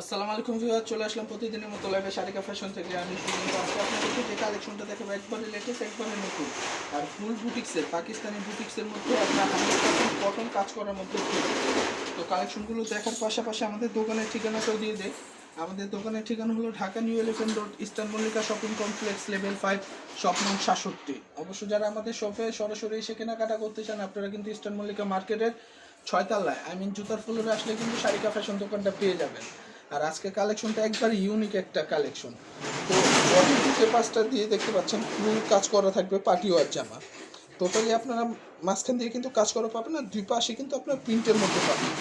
আসসালামু আলাইকুম ভিউয়ার চলে আসলাম প্রতিদিনের মতো লাইভে শারিকা ফ্যাশন থেকে। আমি আজকে আপনাদেরকে যে কালেকশনটা দেখাবো, একবারে লেটেস্ট একবারে নতুন। আর ফুল বুটিক্সের পাকিস্তানি বুটিক্সের মধ্যে আপনার হান্ড্রেড কটন কাজ করার মধ্যে তো কালেকশনগুলো দেখার পাশাপাশি আমাদের দোকানের ঠিকানাটাও দিয়ে দেয়। আমাদের দোকানের ঠিকানা হলো Dhaka New Elephant Road, Eastern Mallika Shopping Complex level five shop নং সাতষট্টি। অবশ্য যারা আমাদের শপে সরাসরি এসে কেনাকাটা করতে চান, আপনারা কিন্তু ইস্টার্ন মল্লিকা মার্কেটের ছয়তলায় আই মিন জুতার ফ্লোরে আসলে কিন্তু শারিকা ফ্যাশন দোকানটা পেয়ে যাবেন। আর আজকে কালেকশনটা একবার ইউনিক একটা কালেকশন তো বডির দিয়ে দেখতে পাচ্ছেন ফুল কাজ করা থাকবে পার্টি ওয়ার জামা। টোটালি আপনারা মাঝখান দিয়ে কিন্তু কাজ করা পাবেন আর দুই পাশে কিন্তু আপনার প্রিন্টের মধ্যে পাবেন।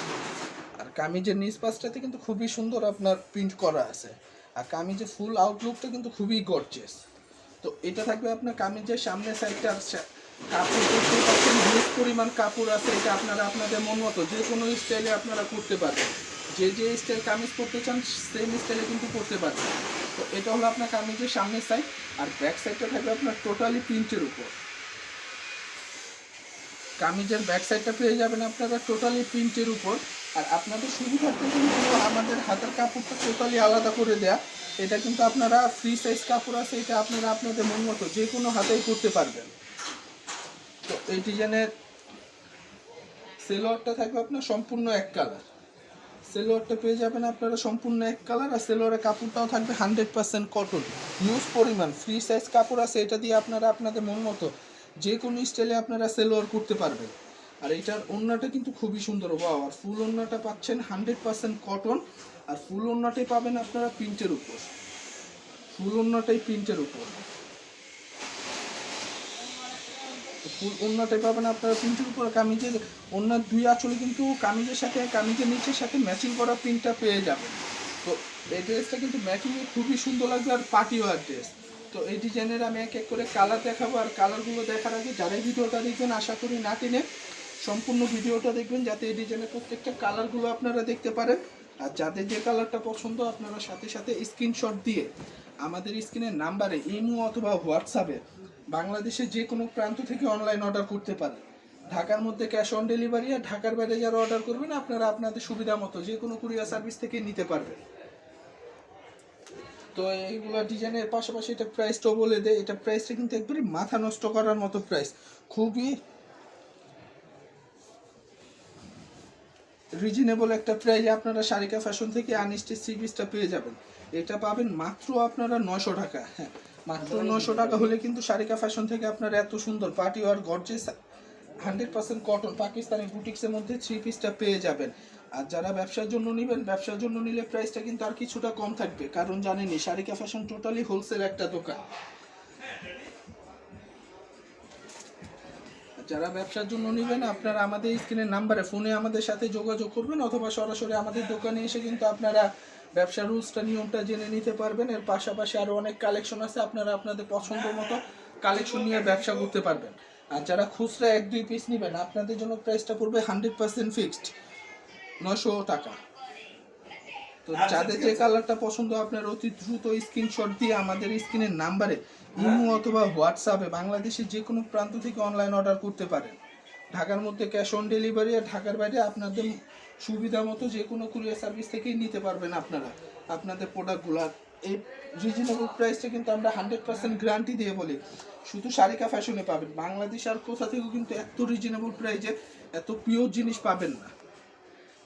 আর কামিজের নিচ পাশটাতে কিন্তু খুবই সুন্দর আপনার প্রিন্ট করা আছে। আর কামিজের ফুল আউটলুকটা কিন্তু খুবই গর্জিয়াস তো এটা থাকবে আপনার কামিজের সামনের সাইডটা পরিমাণ কাপড় আছে, এটা আপনারা আপনাদের মন মতো যে কোনো স্টাইলে আপনারা করতে যে যে স্টাইল কামিজ করতে চান সেম স্টাইলে কিন্তু করতে তো এটা হলো আপনার কামিজের সামনের সাইড আর ব্যাক সাইডটা থাকবে আপনার টোটালি প্রিন্টের উপর। কামিজের ব্যাক সাইডটা পেয়ে যাবেন আপনারা টোটালি প্রিন্টের উপর। আর আপনাদের সুবিধার্থে কিন্তু আমাদের হাতের কাপড়টা টোটালি আলাদা করে দেয়া। এটা কিন্তু আপনারা ফ্রি সাইজ কাপড় আছে, এটা আপনারা আপনাদের মন মতো যে কোনো হাতেই করতে পারবেন। তো এই ডিজাইনের সেলোয়ারটা থাকবে আপনার সম্পূর্ণ এক কালার। সেলোয়ারটা পেয়ে যাবেন আপনারা সম্পূর্ণ এক কালার আর সেলোয়ারের কাপড়টাও থাকবে হান্ড্রেড পার্সেন্ট কটন। ইউজ পরিমাণ ফ্রি সাইজ কাপড় আছে, এটা দিয়ে আপনারা আপনাদের মন মতো যে কোনো স্টাইলে আপনারা সেলোয়ার করতে পারবেন। আর এটার ওড়নাটা কিন্তু খুবই সুন্দর ওয়াও আর ফুল ওড়নাটা পাচ্ছেন হান্ড্রেড পার্সেন্ট কটন। আর ফুল ওড়নাটাই পাবেন আপনারা প্রিন্টের উপর। ফুল ওড়নাটাই প্রিন্টের উপর তো ফুল ওড়নাটাই পাবেন আপনারা প্রিন্টের উপর কামিজের ওড়নার দুই আঁচলে কিন্তু কামিজের সাথে, কামিজের নিচের সাথে ম্যাচিং করা প্রিন্টটা পেয়ে যাবেন। তো এই ড্রেসটা কিন্তু ম্যাচিংয়ে খুবই সুন্দর লাগবে আর পার্টি ওয়ার ড্রেস তো এই ডিজাইনের আমি এক এক করে কালার দেখাবো আর কালারগুলো দেখার আগে যারাই ভিডিওটা দেখবেন, আশা করি না টেনে সম্পূর্ণ ভিডিওটা দেখবেন, যাতে এই ডিজাইনের প্রত্যেকটা কালারগুলো আপনারা দেখতে পারেন। আর যাদের যে কালারটা পছন্দ, আপনারা সাথে সাথে স্ক্রিনশট দিয়ে আমাদের স্ক্রিনের নাম্বারে ইমো অথবা হোয়াটসঅ্যাপে বাংলাদেশের যে কোনো প্রান্ত থেকে অনলাইন অর্ডার করতে পারেন ঢাকার মধ্যে ক্যাশ অন ডেলিভারি আর ঢাকার বাইরে যারা অর্ডার করবেন, আপনারা আপনাদের সুবিধা মতো যে কোনো কুরিয়ার সার্ভিস থেকে নিতে পারবেন। তো এইগুলো ডিজাইনের পাশাপাশি এটা প্রাইসটাও বলে দেয়, এটা প্রাইসটা কিন্তু একবারই মাথা নষ্ট করার মতো প্রাইস খুবই রিজনেবল একটা প্রাইসে আপনারা সারিকা ফ্যাশন থেকে আনস্টিচ থ্রি পিসটা পেয়ে যাবেন। এটা পাবেন মাত্র আপনারা নশো টাকা। হ্যাঁ মাত্র নশো টাকা হলে কিন্তু সারিকা ফ্যাশন থেকে আপনারা এত সুন্দর party wear gorgeous hundred percent cotton Pakistani বুটিক্সের মধ্যে থ্রি পিসটা পেয়ে যাবেন। আর যারা ব্যবসার জন্য নেবেন ব্যবসার জন্য নিলে প্রাইসটা কিন্তু আর কিছুটা কম থাকবে। কারণ জানেনই সারিকা ফ্যাশন টোটালি হোলসেল একটা দোকান। যারা ব্যবসার জন্য নেবেন আপনারা আমাদের স্ক্রিনের নাম্বারে ফোনে আমাদের সাথে যোগাযোগ করবেন অথবা সরাসরি আমাদের দোকানে এসে কিন্তু আপনারা ব্যবসার রুলসটা নিয়মটা জেনে নিতে পারবেন। এর পাশাপাশি আরও অনেক কালেকশন আছে আপনারা আপনাদের পছন্দ মতো কালেকশন নিয়ে ব্যবসা করতে পারবেন। আর যারা খুচরা এক দুই পিস নেবেন আপনাদের জন্য প্রাইসটা পড়বে হান্ড্রেড পার্সেন্ট ফিক্সড নশো টাকা। তো যাদের যে কালারটা পছন্দ আপনার অতি দ্রুত স্ক্রিনশট দিয়ে আমাদের স্ক্রিনের নাম্বারে ইমো অথবা হোয়াটসঅ্যাপে বাংলাদেশের যে কোনো প্রান্ত থেকে অনলাইন অর্ডার করতে পারেন। ঢাকার মধ্যে ক্যাশ অন ডেলিভারি আর ঢাকার বাইরে আপনাদের সুবিধা মতো যে কোনো কুরিয়ার সার্ভিস থেকেই নিতে পারবেন আপনারা। আপনাদের প্রোডাক্টগুলো এই রিজনেবল প্রাইসটা কিন্তু আমরা হান্ড্রেড পার্সেন্ট গ্যারান্টি দিয়ে বলি। শুধু শারিকা ফ্যাশনে পাবেন। বাংলাদেশ আর কোথা থেকেও কিন্তু এত রিজনেবল প্রাইসে এত পিওর জিনিস পাবেন না।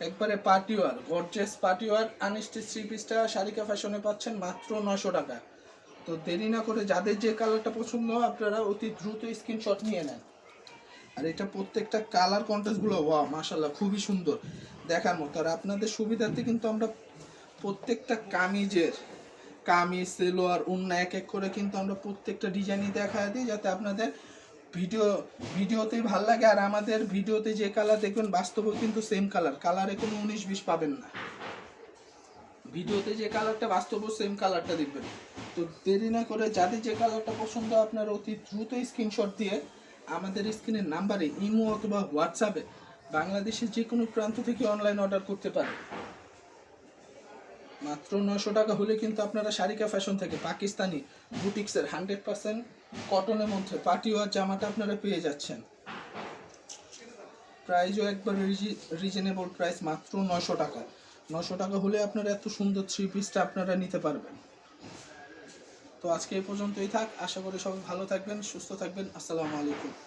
একবারে party wear gorgeous party wear unstitch three পিসটা শারিকা ফ্যাশনে পাচ্ছেন মাত্র নশো টাকা। তো দেরি না করে যাদের যে কালারটা পছন্দ আপনারা অতি দ্রুত স্ক্রিনশট নিয়ে নেন। আর এটা প্রত্যেকটা কালার কন্টেস্টগুলো ওয়া মাশাল্লাহ খুবই সুন্দর দেখার মতো। আর আপনাদের সুবিধার্থে কিন্তু আমরা প্রত্যেকটা কামিজের কামিজ, সেলোয়ার অন্য এক এক করে কিন্তু আমরা প্রত্যেকটা ডিজাইনই দেখা দিই যাতে আপনাদের ভিডিও ভিডিওতেই ভালো লাগে। আর আমাদের ভিডিওতে যে কালার দেখবেন বাস্তবে কিন্তু সেম কালার কালারে কোনো উনিশ বিশ পাবেন না। ভিডিওতে যে কালারটা বাস্তব সেম কালারটা দেখবেন। তো দেরি না করে যাদের যে কালারটা পছন্দ আপনার অতি দ্রুত স্ক্রিনশট দিয়ে আমাদের স্ক্রিনের নাম্বারে ইমো অথবা হোয়াটসঅ্যাপে বাংলাদেশের যে কোনো প্রান্ত থেকে অনলাইন অর্ডার করতে পারেন মাত্র নশো টাকা হলে কিন্তু আপনারা সারিকা ফ্যাশন থেকে পাকিস্তানি বুটিক্সের হান্ড্রেড পার্সেন্ট কটনের মধ্যে পার্টি ওয়ার জামাটা আপনারা পেয়ে যাচ্ছেন। প্রাইসও একবার রিজনেবল প্রাইস মাত্র নশো টাকা। নশো টাকা হলে আপনারা এত সুন্দর থ্রি পিসটা আপনারা নিতে পারবেন। তো আজকে এই পর্যন্তই থাক। আশা করি সবাই ভালো থাকবেন সুস্থ থাকবেন। আসসালামু আলাইকুম।